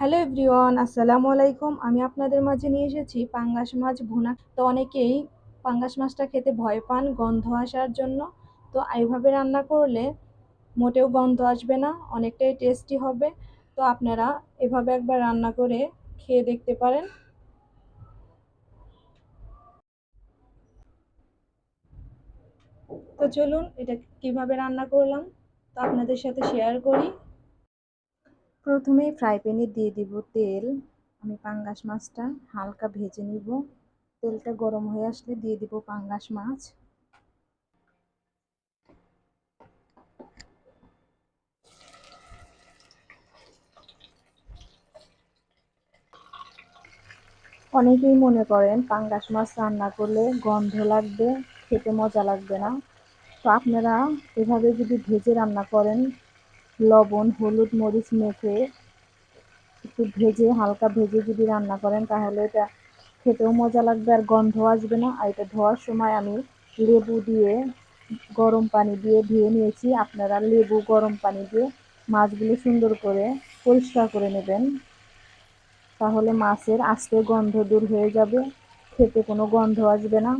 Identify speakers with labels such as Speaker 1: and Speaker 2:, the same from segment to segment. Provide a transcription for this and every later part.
Speaker 1: Hello everyone, আসসালামু আলাইকুম। আমি আপনাদের মাঝে নিয়ে এসেছি পাঙ্গাস মাছ ভুনা। তো অনেকেই পাঙ্গাস মাছটা খেতে ভয় পান গন্ধ আসার জন্য। তো এইভাবে রান্না করলে মোটেও গন্ধ আসবে না, অনেকটাই টেস্টি হবে। তো আপনারা এভাবে একবার রান্না করে খেয়ে দেখতে পারেন। তো চলুন, এটা কীভাবে রান্না করলাম, তো আপনাদের সাথে শেয়ার করি। প্রথমেই ফ্রাই প্যানে দিয়ে দিব তেল। আমি পাঙ্গাস মাছটা হালকা ভেজে নিব। তেলটা গরম হয়ে আসলে দিয়ে দিব পাঙ্গাস মাছ। অনেকেই মনে করেন পাঙ্গাস মাছ রান্না করলে গন্ধ লাগবে, খেতে মজা লাগবে না। তো আপনারা এভাবে যদি ভেজে রান্না করেন লবণ, হলুদ মরিচ মেখে একটু ভেজে, হালকা ভেজে যদি রান্না করেন, তাহলে এটা খেতেও মজা লাগবে আর গন্ধ আসবে না। আর এটা ধোয়ার সময় আমি লেবু দিয়ে, গরম পানি দিয়ে ধুয়ে নিয়েছি। আপনারা লেবু, গরম পানি দিয়ে মাছগুলো সুন্দর করে পরিষ্কার করে নেবেন। তাহলে মাছের আস্তে গন্ধ দূর হয়ে যাবে, খেতে কোনো গন্ধ আসবে না।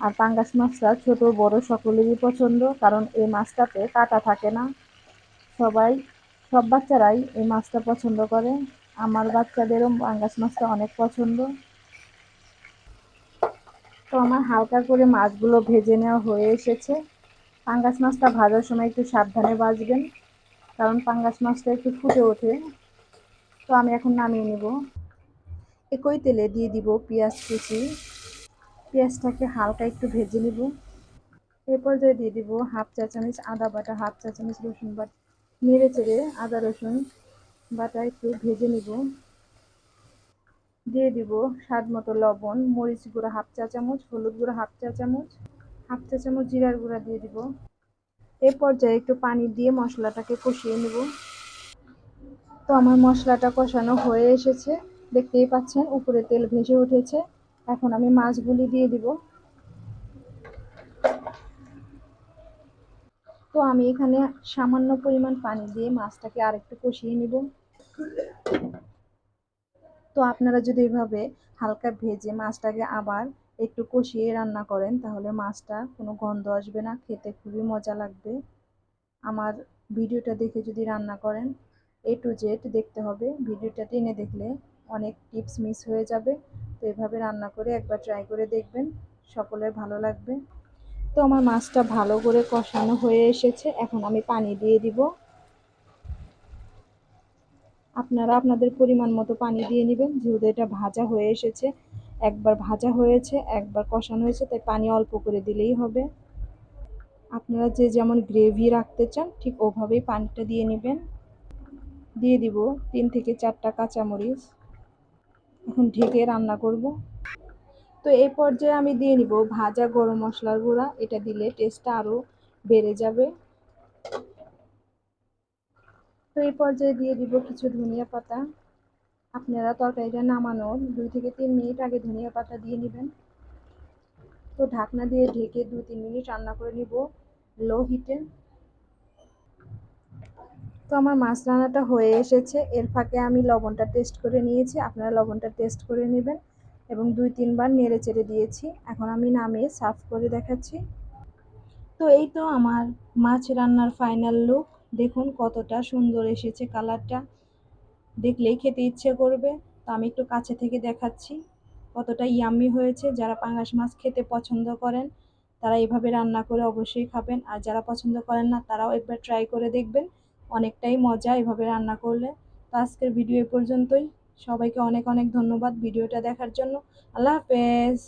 Speaker 1: আর পাঙ্গাস মাছটা ছোট, বড় সকলেরই পছন্দ, কারণ এই মাছটাতে কাটা থাকে না। সবাই, সব বাচ্চারাই এই মাছটা পছন্দ করে। আমার বাচ্চাদেরও পাঙ্গাস মাছটা অনেক পছন্দ। তো আমার হালকা করে মাছগুলো ভেজে নেওয়া হয়ে এসেছে। পাঙ্গাস মাছটা ভাজার সময় একটু সাবধানে বাজবেন কারণ পাঙ্গাস মাছটা একটু ফুটে ওঠে। তো আমি এখন নামিয়ে নেব। একই তেলে দিয়ে দিব পেঁয়াজ কুচি। পেঁয়াজটাকে হালকা একটু ভেজে নিব। এরপর দিয়ে দিব হাফ চা চামচ আদা বাটা, হাফ চা চামচ রসুন বাটা। নেড়ে চেড়ে আদা, রসুন বাটা একটু ভেজে নিব। দিয়ে দিব স্বাদ মতো লবণ, মরিচ গুঁড়া হাফ চা চামচ, হলুদ গুঁড়া হাফ চা চামচ, হাফ চা চামচ জিরার গুঁড়া দিয়ে দিব। এ পর্যায়ে একটু পানি দিয়ে মশলাটাকে কষিয়ে নেব। তো আমার মশলাটা কষানো হয়ে এসেছে। দেখতেই পাচ্ছেন, উপরে তেল ভেসে উঠেছে। এখন আমি মাছগুলি দিয়ে দিব। তো আমি এখানে সামান্য পরিমাণ পানি দিয়ে মাছটাকে আরেকটু কষিয়ে নিব। তো আপনারা যদি এভাবে হালকা ভেজে মাছটাকে আবার একটু কষিয়ে রান্না করেন, তাহলে মাছটা কোনো গন্ধ আসবে না, খেতে খুবই মজা লাগবে। আমার ভিডিওটা দেখে যদি রান্না করেন এ টু জেড দেখতে হবে। ভিডিওটা টেনে দেখলে অনেক টিপস মিস হয়ে যাবে। তো এভাবে রান্না করে একবার ট্রাই করে দেখবেন, সকলের ভালো লাগবে। তো আমার মাছটা ভালো করে কষানো হয়ে এসেছে। এখন আমি পানি দিয়ে দিব। আপনারা আপনাদের পরিমাণ মতো পানি দিয়ে নেবেন। যেহেতু এটা ভাজা হয়ে এসেছে, একবার ভাজা হয়েছে, একবার কষানো হয়েছে, তাই পানি অল্প করে দিলেই হবে। আপনারা যে যেমন গ্রেভি রাখতে চান, ঠিক ওভাবেই পানিটা দিয়ে নেবেন। দিয়ে দিব তিন থেকে চারটা কাঁচামরিচ। এখন ঢেকে রান্না করব। তো এই পর্যায়ে আমি দিয়ে নিব ভাজা গরম মশলার গুঁড়া। এটা দিলে টেস্টটা আরও বেড়ে যাবে। তো এই পর্যায়ে দিয়ে দিব কিছু ধনিয়া পাতা। আপনারা তরকারিটা নামানোর দুই থেকে তিন মিনিট আগে ধনিয়া পাতা দিয়ে নেবেন। তো ঢাকনা দিয়ে ঢেকে দু তিন মিনিট রান্না করে নিব লো হিটে। তো আমার মাছ রান্নাটা হয়ে এসেছে। এর ফাঁকে আমি লবণটা টেস্ট করে নিয়েছি। আপনারা লবণটা টেস্ট করে নেবেন। এবং দুই, তিনবার নেড়ে চেড়ে দিয়েছি। এখন আমি নামিয়ে সার্ভ করে দেখাচ্ছি। তো এই তো আমার মাছ রান্নার ফাইনাল লুক। দেখুন কতটা সুন্দর এসেছে কালারটা। দেখলেই খেতে ইচ্ছে করবে। তো আমি একটু কাছে থেকে দেখাচ্ছি কতটা ইয়াম্মি হয়েছে। যারা পাঙ্গাস মাছ খেতে পছন্দ করেন, তারা এভাবে রান্না করে অবশ্যই খাবেন। আর যারা পছন্দ করেন না, তারাও একবার ট্রাই করে দেখবেন। অনেকটাই মজা এভাবে রান্না করলে। তো আজকের ভিডিও এ পর্যন্তই। সবাইকে অনেক অনেক ধন্যবাদ ভিডিওটা দেখার জন্য। আল্লাহ হাফেজ।